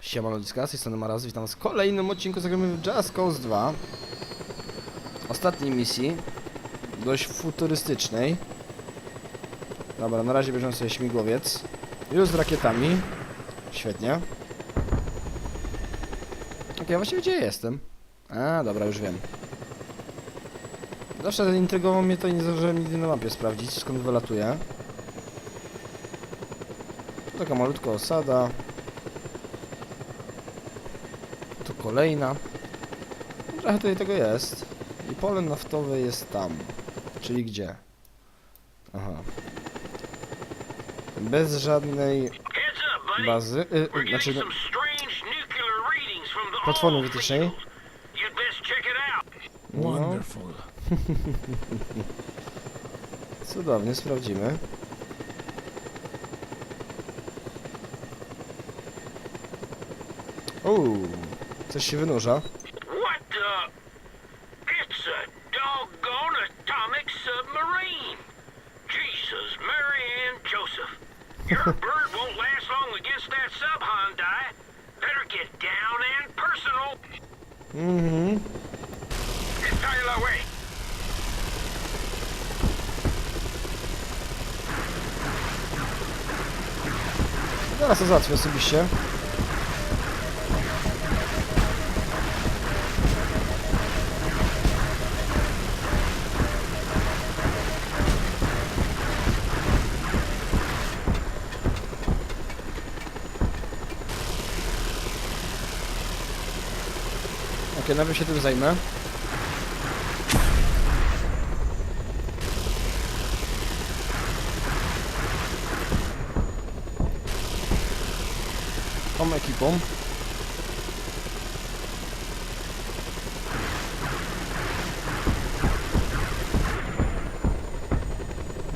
Siema ludziska, z tej strony Maraz, witam was w kolejnym odcinku zagramy w Just Cause 2 Ostatniej misji Dość futurystycznej. Dobra, na razie bierzemy sobie śmigłowiec. Już z rakietami. Świetnie. Okej, właściwie gdzie jestem? A, dobra, już wiem. Zawsze intrygowało mnie to i nie zdążyłem nigdy na mapie sprawdzić, skąd wylatuje. Taka malutka osada tu kolejna. Trochę tutaj tego jest. I pole naftowe jest tam. Czyli gdzie? Aha. Bez żadnej bazy. Y, y, znaczy, no, platformy wytycznej. no, Wonderful. cudownie, sprawdzimy. Uuu, coś się wynurza. What the? It's a doggone atomic submarine. Jesus, Mary Ann Joseph. Your bird won't last long against that sub, Hyundai. Better get down and personal. Mhm. Away. Zaraz to załatwię osobiście. Najpierw się tym zajmę. Tą ekipą.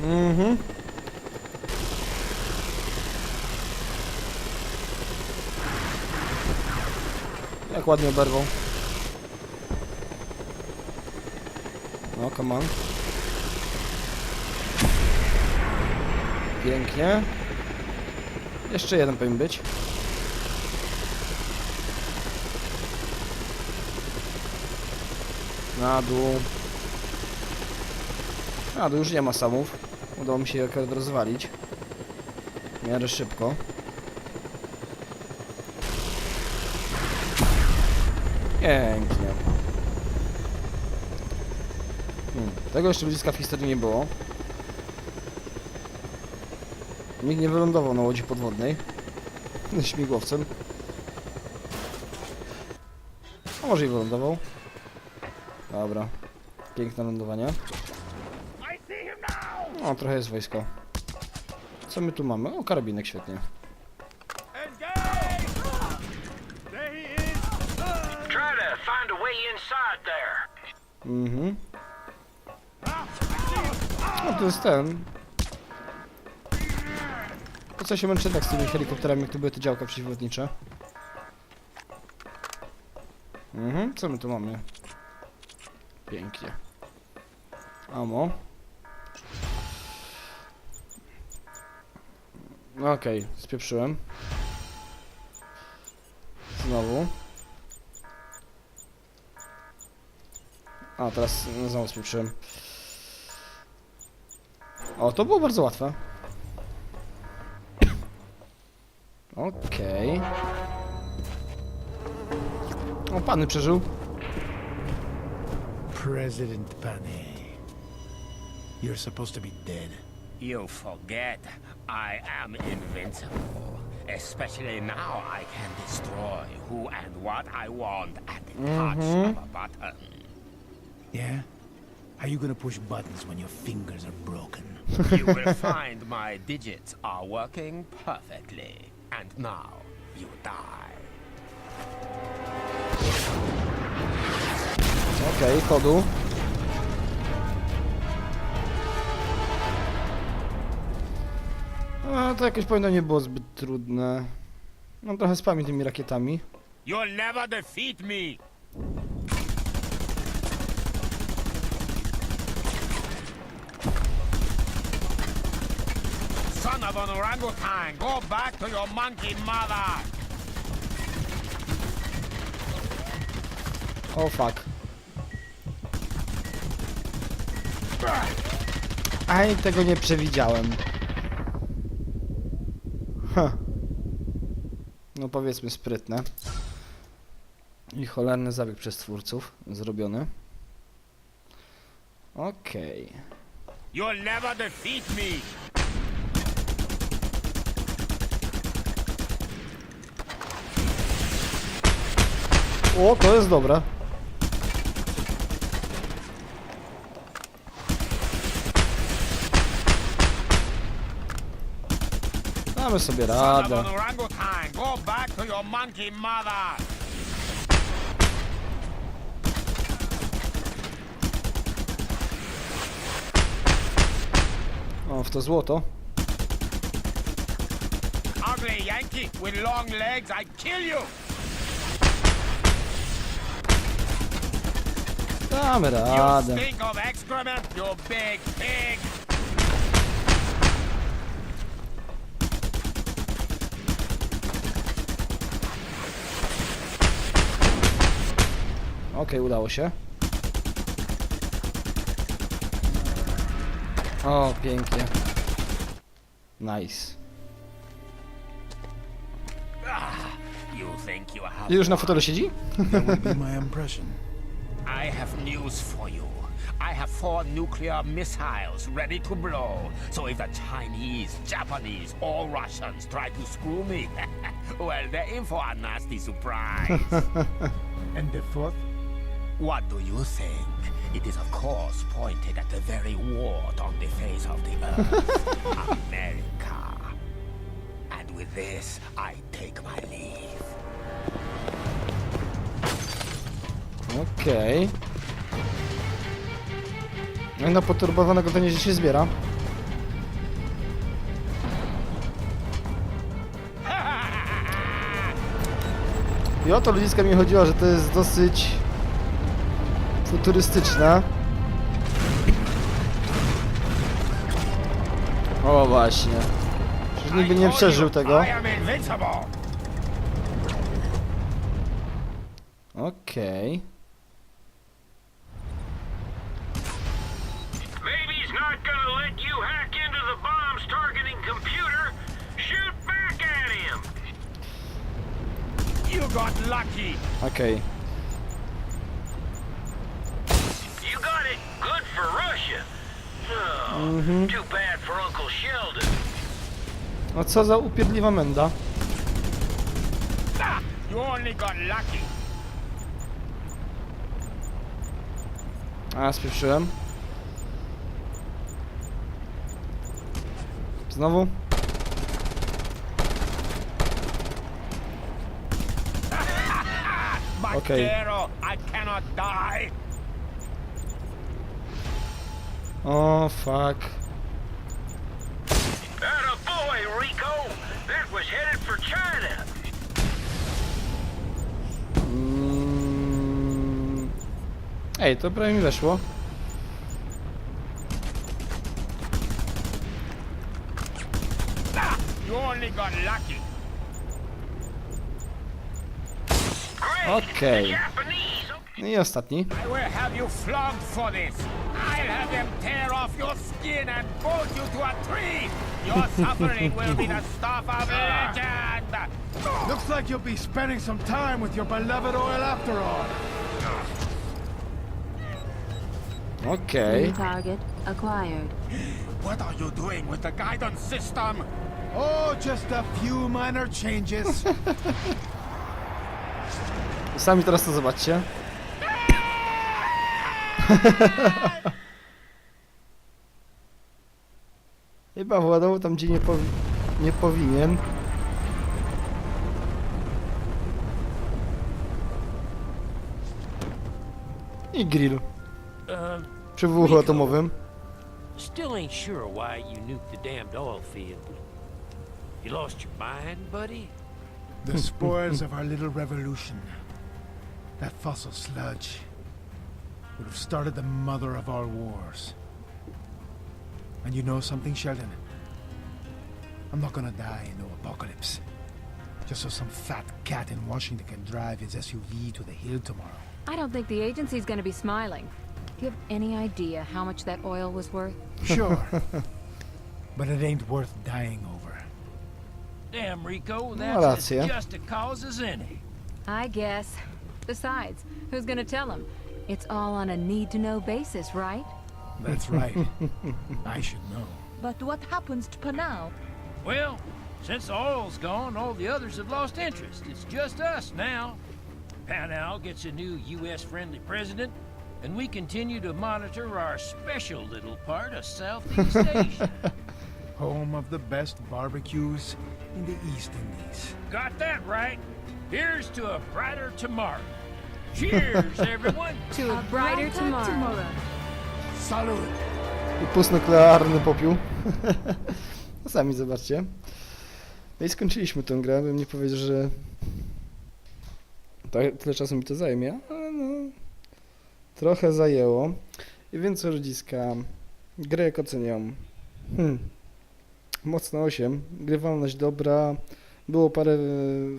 Mhm. Jak ładnie oberwał. Pięknie. Jeszcze jeden powinien być. Na dół. Na dół już nie ma samów. Udało mi się akurat rozwalić. W miarę szybko. Pięknie. Hmm. Tego jeszcze ludziska w historii nie było. Nikt nie wylądował na łodzi podwodnej. Śmigłowcem. A może i wylądował. Dobra. Piękne lądowanie. O, trochę jest wojsko. Co my tu mamy? O, karabinek, świetnie. Mhm. To jest ten. Po co się męczę tak z tymi helikopterami, jak to były te działka przeciwlotnicze? Mhm, co my tu mamy? Pięknie. Amo. Okej, spieprzyłem. Znowu. A, teraz no, znowu spieprzyłem. O, to było bardzo łatwe. Okej. O, pany przeżył. President Panay. You're supposed to be dead. You forget, I am invincible. Especially now I can destroy who and what I want at the touch of mm-hmm. a button. Yeah? Are you gonna push buttons when your fingers are broken? You will find my digits are working perfectly. And now you die. Okej, chodu. A, to jakoś powinno nie było zbyt trudne. Mam trochę spamię tymi rakietami. You'll never defeat me! son of an orangutan. Go back to your monkey mother. O oh, fuck. Aj, tego nie przewidziałem. Huh. No powiedzmy sprytne. I cholerny zabieg przez twórców zrobiony. Okej. Okay. You'll never defeat me! O, to jest dobre. Damy sobie radę. O, w to złoto. Ugly Yankee with long legs, I kill you! Damy You radę. Okej, udało się. O, pięknie. Nice. You think you have I już na fotelu siedzi? That would be my impression. I have news for you. I have four nuclear missiles ready to blow. So if the Chinese, Japanese, or Russians try to screw me, well, they're in for a nasty surprise. And the fourth? what do you think? It is, of course, pointed at the very ward on the face of the earth, America. And with this, I take my leave. Okej. No i na poturbowanego to nieźle się zbiera. I o to ludziska mi chodziło, że to jest dosyć futurystyczne. O właśnie. Przecież niby nie przeżył tego. Okej. Got lucky. Okej. You got it. Good for Russia. Oh, too bad for Uncle Sheldon. No co za upierdliwa menda. Ah, you only got lucky. A, spieprzyłem. Znowu? Okay. Vaquero, I cannot die. O, fuck. Atta boy, Rico. That was headed for China. Mm. Ej, to prawie mi weszło. You only got lucky. Great. Okay. No i ostatni. I will have you flogged for this. I'll have them tear off your skin and bolt you to a tree. Your suffering will be the stuff of legend. Looks like you'll be spending some time with your beloved oil after all. Okay. New target acquired. What are you doing with the guidance system? Oh, just a few minor changes. Sami teraz to zobaczcie. Chyba władował tam, gdzie nie, powi nie powinien. I grill. Um, Przy wybuchu atomowym. still ain't sure why you nuked the damned oil field. You lost your mind, buddy? the spoils of our little revolution. That fossil sludge would have started the mother of all wars. And you know something, Sheldon? I'm not gonna die in no apocalypse. Just so some fat cat in Washington can drive his SUV to the hill tomorrow. I don't think the agency's gonna be smiling. Do you have any idea how much that oil was worth? Sure. but it ain't worth dying over. Damn, Rico, No, that's as just a cause as any. I guess. Besides, who's gonna tell him? It's all on a need-to-know basis, right? That's right. I should know. But what happens to Panau? Well, since the oil's gone, all the others have lost interest. It's just us now. Panau gets a new U.S.-friendly president, and we continue to monitor our special little part of Southeast Asia. Home of the best barbecues in the East Indies. Got that right. Here's to a brighter tomorrow. Cheers, everyone. To a brighter tomorrow. Salud! I postnuklearny popiół. no sami zobaczcie. No i skończyliśmy tę grę, bym nie powiedział, że to, tyle czasu mi to zajmie, ale no trochę zajęło. I więc rodziska, grę jak oceniam. Hmm. Mocno 8. Grywalność dobra. Było parę e,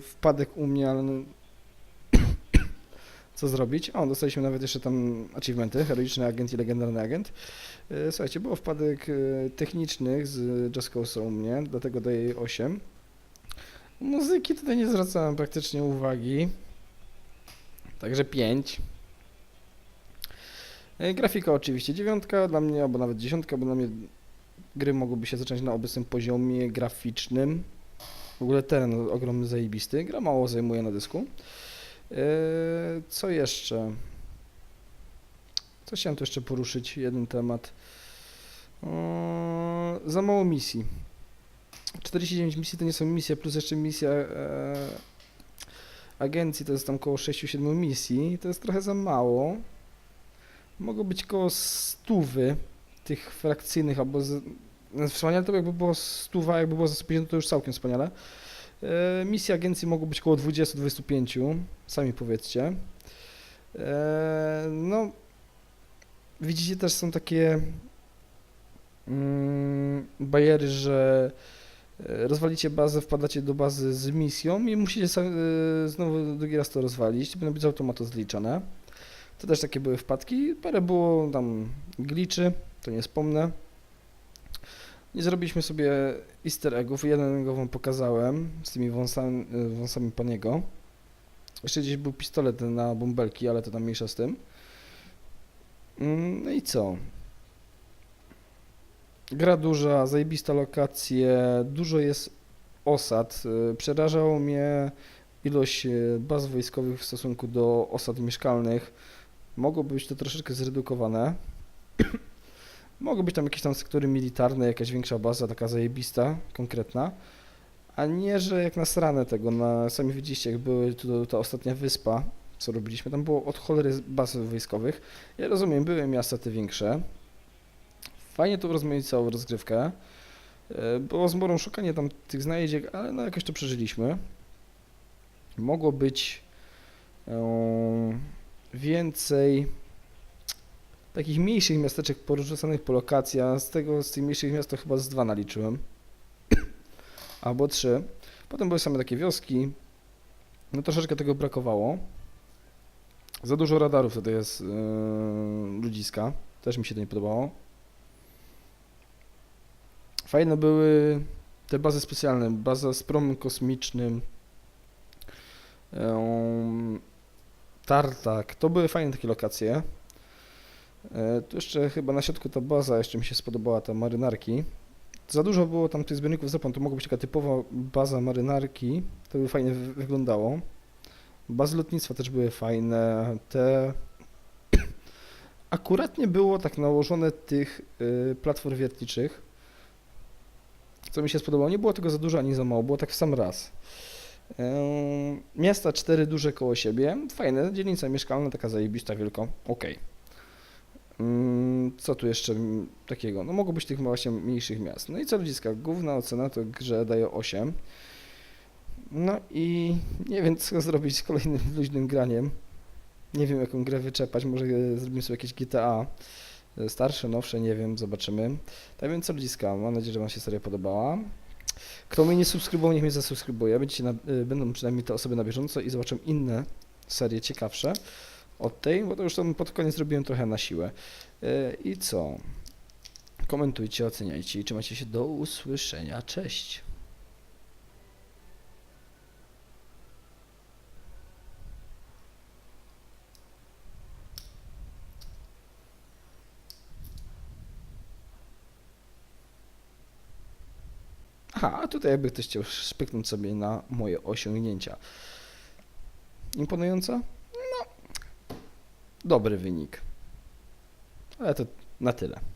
wpadek u mnie, ale no, co zrobić? O, dostaliśmy nawet jeszcze tam achievementy, heroiczny agent i legendarny agent. E, Słuchajcie, było wpadek e, technicznych z Just Cause u mnie, dlatego daję jej 8. Muzyki tutaj nie zwracałem praktycznie uwagi. Także 5. E, Grafika oczywiście dziewiątka dla mnie, albo nawet dziesiątka, bo dla mnie gry mogłyby się zacząć na obecnym poziomie graficznym. W ogóle teren ogromny, zajebisty. Gra mało zajmuje na dysku. E, Co jeszcze? Co chciałem tu jeszcze poruszyć? Jeden temat. O, za mało misji. 49 misji to nie są misje, plus jeszcze misja e, agencji to jest tam około 6-7 misji. To jest trochę za mało. Mogło być koło stówy tych frakcyjnych, albo z, wspaniale to by jakby było stuwa, jakby było za 150 to już całkiem wspaniale. E, misje agencji mogą być około 20-25, sami powiedzcie. E, no, widzicie też są takie mm, bariery, że e, rozwalicie bazę, wpadacie do bazy z misją i musicie znowu drugi raz to rozwalić, będą być z automatu zliczone. To też takie były wpadki, parę było tam glitchy, to nie wspomnę. Nie zrobiliśmy sobie easter eggów, jeden go wam pokazałem z tymi wąsami, e, wąsami paniego. Jeszcze gdzieś był pistolet na bąbelki, ale to tam mniejsza z tym. Mm, No i co? Gra duża, zajebista lokacje, dużo jest osad. Y, Przerażało mnie ilość y, baz wojskowych w stosunku do osad mieszkalnych. Mogłoby być to troszeczkę zredukowane. Mogą być tam jakieś tam sektory militarne, jakaś większa baza, taka zajebista, konkretna. A nie, że jak nas ranę tego, na, sami widzieliście, jak były tu ta ostatnia wyspa, co robiliśmy, tam było od cholery baz wojskowych. Ja rozumiem, były miasta te większe. Fajnie to urozmaicało rozgrywkę. E, Było z morą szukanie tam tych znajdziek, ale no jakoś to przeżyliśmy. Mogło być e, więcej takich mniejszych miasteczek porzucanych po lokacji, a z tego, z tych mniejszych miast to chyba z dwa naliczyłem. Albo trzy. Potem były same takie wioski. No troszeczkę tego brakowało. Za dużo radarów tutaj jest yy, ludziska. Też mi się to nie podobało. Fajne były te bazy specjalne. Baza z promem kosmicznym. Em, Tartak. To były fajne takie lokacje. E, Tu jeszcze chyba na środku ta baza jeszcze mi się spodobała, ta marynarki. Za dużo było tam tych zbiorników zapłon, to mogła być taka typowa baza marynarki, to by fajnie wy- wyglądało. Bazy lotnictwa też były fajne, te... Akurat nie było tak nałożone tych y, platform wiertniczych, co mi się spodobało. Nie było tego za dużo ani za mało, było tak w sam raz. Em, Miasta cztery duże koło siebie, fajne, dzielnica mieszkalna, taka zajebista, wielko, okej. Mm, Co tu jeszcze mm, takiego? No mogło być tych właśnie mniejszych miast. No i co ludziska? Główna ocena to grze daje 8. No i nie wiem co zrobić z kolejnym luźnym graniem. Nie wiem jaką grę wyczepać, może e, zrobimy sobie jakieś GTA. e, Starsze, nowsze, nie wiem, zobaczymy. Tak więc co ludziska, mam nadzieję, że Wam się seria podobała. Kto mnie nie subskrybował, niech mnie zasubskrybuje. Będziecie na, y, będą przynajmniej te osoby na bieżąco i zobaczą inne serie ciekawsze od tej, bo to już tam pod koniec zrobiłem trochę na siłę. Y, I co? Komentujcie, oceniajcie i trzymajcie się do usłyszenia. Cześć! Aha, a tutaj jakby ktoś chciał szpyknąć sobie na moje osiągnięcia. Imponująco? Dobry wynik. Ale to na tyle.